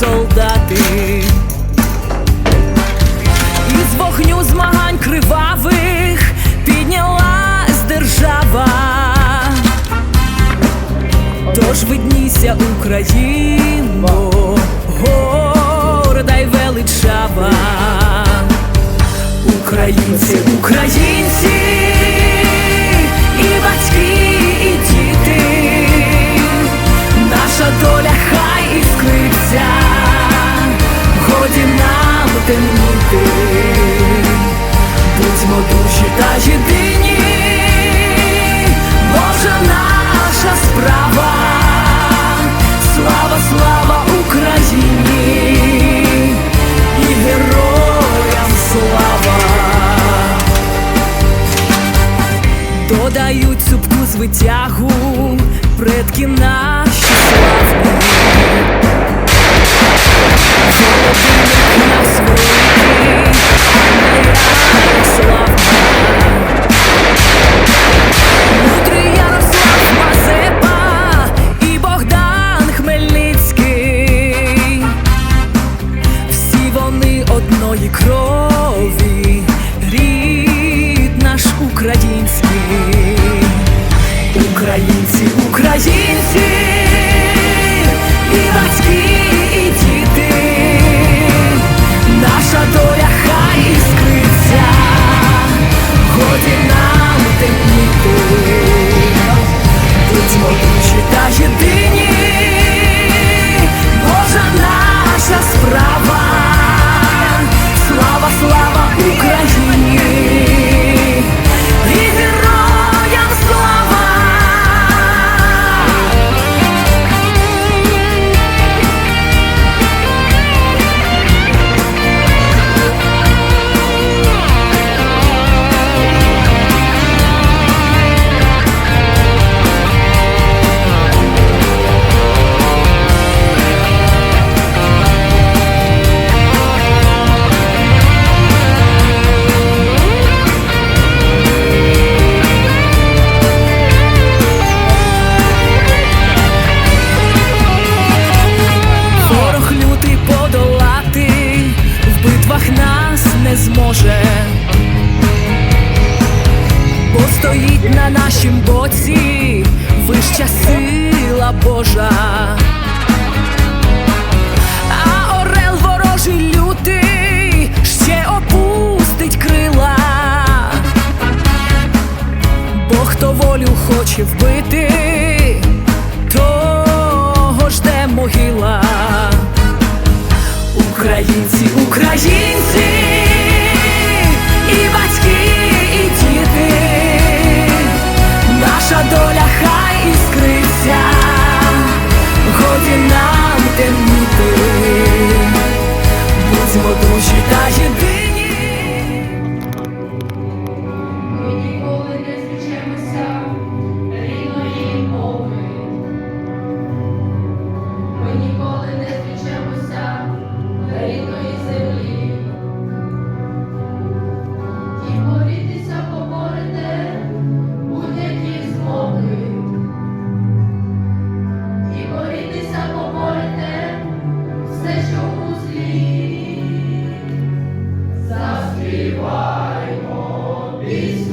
солдати, із вогню змагань кривавих піднялась держава, тож видніся Україно, города й величава, українці, Українці! vontade de рідної крові, рід наш український, українці, українці. не зможе, бо стоїть на нашім боці вища сила Божа. Peace.